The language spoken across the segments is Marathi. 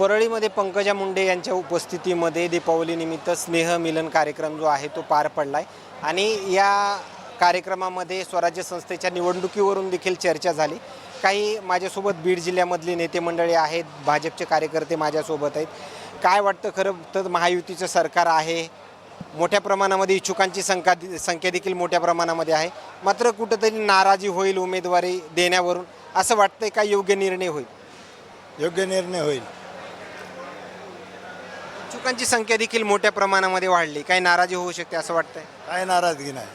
परळीमध्ये पंकजा मुंडे यांच्या उपस्थितीमध्ये दीपावलीनिमित्त स्नेह मिलन कार्यक्रम जो आहे तो पार पडला आहे आणि या कार्यक्रमामध्ये स्वराज्य संस्थेच्या निवडणुकीवरून देखील चर्चा झाली. काही माझ्यासोबत बीड जिल्ह्यामधली नेते मंडळी आहेत भाजपचे कार्यकर्ते माझ्यासोबत आहेत. काय वाटतं खरं तर महायुतीचं सरकार आहे? मोठ्या प्रमाणामध्ये इच्छुकांची संख्या संख्या देखील मोठ्या प्रमाणामध्ये आहे. मात्र कुठंतरी नाराजी होईल उमेदवारी देण्यावरून. असं वाटतंय का योग्य निर्णय होईल? योग्य निर्णय होईल. इच्छुकांची संख्या देखील मोठ्या प्रमाणामध्ये वाढली. काही नाराजी होऊ शकते असं वाटतंय? काय नाराजगी नाही.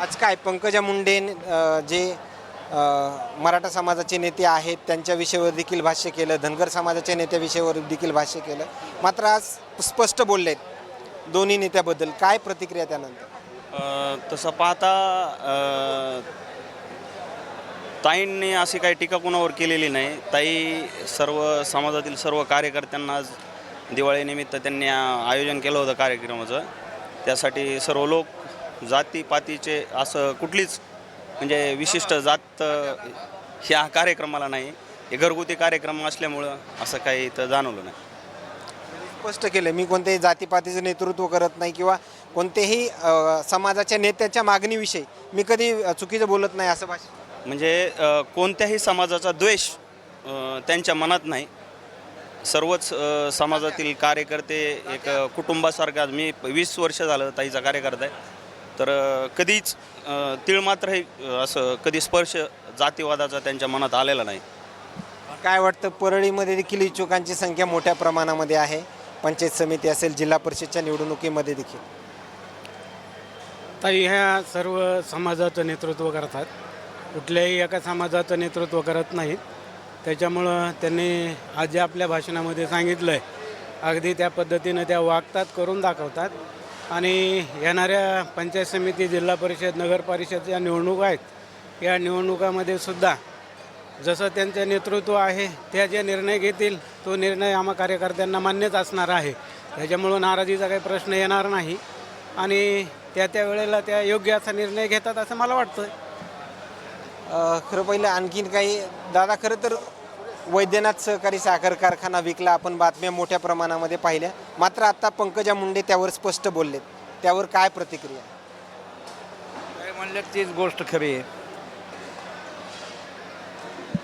आज काय पंकजा मुंडे अ, जे अ, मराठा समाजाचे नेते आहेत त्यांच्या विषयावर देखील भाष्य केलं धनगर समाजाच्या नेत्याविषयावर देखील भाष्य केलं. मात्र आज स्पष्ट बोललेत दोन्ही नेत्याबद्दल. काय प्रतिक्रिया त्यानंतर? अ, तसं पाहता अ, ताईंनी अशी काही टीका कोणावर केलेली नाही. ताई सर्व समाजातील सर्व कार्यकर्त्यांना आज दिवाळीनिमित्त त्यांनी आयोजन केलं होतं कार्यक्रमाचं. त्यासाठी सर्व लोक जातीपातीचे असं कुठलीच म्हणजे विशिष्ट जात ह्या कार्यक्रमाला नाही. हे घरगुती कार्यक्रम असल्यामुळं असं काही इथं जाणवलं नाही. स्पष्ट केलं मी कोणत्याही जातीपातीचं नेतृत्व करत नाही किंवा कोणत्याही समाजाच्या नेत्याच्या मागणीविषयी मी कधी चुकीचं बोलत नाही असं भाष्य म्हणजे कोणत्याही समाजाचा द्वेष त्यांच्या मनात नाही. सर्वच समाजातील कार्यकर्ते एक कुटुंबासारखं आज मी वीस वर्ष झालं ताईचा कार्यकर्ता आहे. तर कधीच अ, तीळ मात्रही अ, असं कधी स्पर्श जातीवादाचा त्यांच्या मनात आलेला नाही. काय वाटतं परळीमध्ये देखील इच्छुकांची संख्या मोठ्या प्रमाणामध्ये आहे. पंचायत समिती असेल जिल्हा परिषदच्या निवडणुकीमध्ये देखील. ताई ह्या सर्व समाजाचं नेतृत्व करतात. कुठल्याही एका समाजाचं नेतृत्व करत नाहीत. त्याच्यामुळं त्यांनी आज जे आपल्या भाषणामध्ये सांगितलं आहे अगदी त्या पद्धतीनं त्या वागतात करून दाखवतात. आणि येणाऱ्या पंचायत समिती जिल्हा परिषद नगर परिषद या निवडणुका आहेत. या निवडणुकामध्ये सुद्धा जसं त्यांचं नेतृत्व आहे त्या जे निर्णय घेतील तो निर्णय आम्हा कार्यकर्त्यांना मान्यच असणार आहे. त्याच्यामुळं नाराजीचा काही प्रश्न येणार नाही. आणि त्या त्या वेळेला त्या योग्य असा निर्णय घेतात असं मला वाटतं खरं पहिलं आणखीन काही दादा खरं तर वैद्यनाथ सहकारी साखर कारखाना विकला आपण बातम्या मोठ्या प्रमाणामध्ये पाहिल्या. मात्र आता पंकजा मुंडे त्यावर स्पष्ट बोललेत. त्यावर काय प्रतिक्रिया? काय म्हणलं तीच गोष्ट खरी आहे.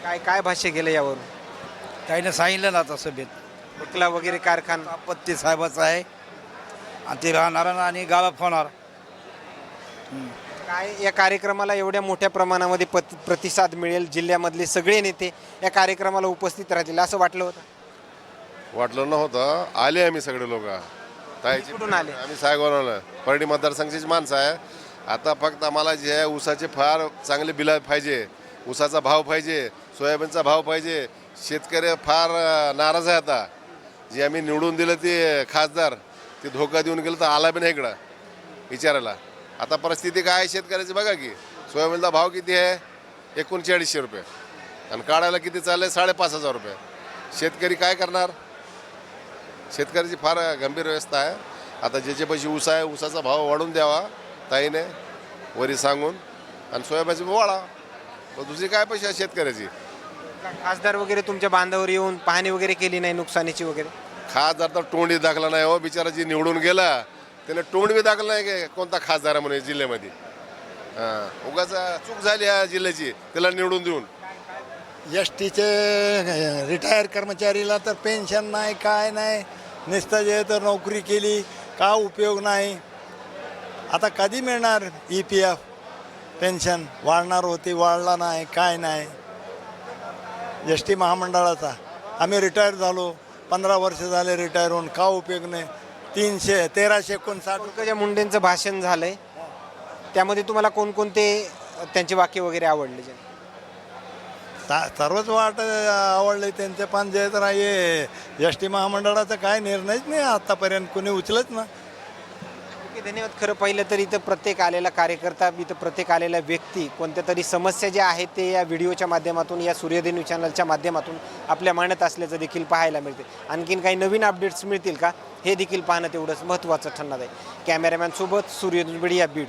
काय काय भाष्य केलं यावर त्याने सांगितलं ना आता सभेत. विकला वगैरे कारखाना. आपत्ती साहेबाचं आहे. आणि ते राहणार आणि गावात होणार. काय या कार्यक्रमाला एवढ्या मोठ्या प्रमाणामध्ये पत प्रतिसाद मिळेल? जिल्ह्यामधले सगळे नेते या कार्यक्रमाला उपस्थित राहतील असं वाटलं होतं? वाटलं नव्हतं. आले आम्ही सगळे लोक. ताईची कुठून आले? आम्ही सायगोनाला परडी मतदारसंघाची माणसं आहे. आता फक्त आम्हाला जे आहे ऊसाचे फार चांगले बिला पाहिजे. ऊसाचा भाव पाहिजे. सोयाबीनचा भाव पाहिजे. शेतकरी फार अं, नाराज आहे आता. जे आम्ही निवडून दिलं ते खासदार ते धोका देऊन गेलं तर आला बी नाही इकडं विचारायला. आता परिस्थिती काय आहे शेतकऱ्याची बघा की. सोयाबीनचा भाव किती आहे? एकोणचाळीसशे रुपये. आणि काढायला किती चाललंय? साडेपाच हजार रुपये. शेतकरी काय करणार? शेतकऱ्याची फार गंभीर व्यवस्था आहे. आता ज्याचे पैसे ऊस आहे ऊसाचा भाव वाढून द्यावा ताईने वरी सांगून. आणि सोयाबीनचे वाढा. दुसरी काय पैसे आहे शेतकऱ्याची? खासदार वगैरे तुमच्या बांधावर येऊन पाहणी वगैरे केली नाही नुकसानीची वगैरे? खासदार तर तोंडी दाखला नाही हो बिचारा जी निवडून गेला. त्याने तोंड बी दाखला नाही काय कोणता खासदार आहे जिल्ह्यामध्ये? हां उगाच चूक झाली या जिल्ह्याची त्याला निवडून देऊन. एस टीचे रिटायर कर्मचारीला तर पेन्शन नाही काय नाही. नुसतं जे तर नोकरी केली का उपयोग नाही. आता कधी मिळणार ई पी एफ पेन्शन वाढणार होती वाढला नाही काय नाही. एस टी महामंडळाचा. आम्ही रिटायर झालो पंधरा वर्ष झाले रिटायर होऊन का उपयोग नाही. तीनशे तेराशे एकोणसाठ. पंकजा मुंडेंचं भाषण झालंय. त्यामध्ये तुम्हाला कोणकोणते त्यांचे वाक्य वगैरे आवडले जे? सा- सर्वच वाट आवडले त्यांचे पण जे तर हे एस टी महामंडळाचा काय निर्णयच नाही आतापर्यंत. कुणी उचलत ना. ओके धन्यवाद. खरं पाहिलं तर इथं प्रत्येक आलेला कार्यकर्ता इथं प्रत्येक आलेला व्यक्ती कोणत्या तरी समस्या ज्या आहेत ते या व्हिडिओच्या माध्यमातून या सूर्यदिन न्यूज चॅनलच्या माध्यमातून आपल्या मांडत असल्याचं देखील पाहायला मिळते. आणखीन काही नवीन अपडेट्स मिळतील का? हे देखील पाहणं तेवढंच महत्त्वाचं ठरणार आहे. कॅमेरामॅनसोबत बीड या बीड.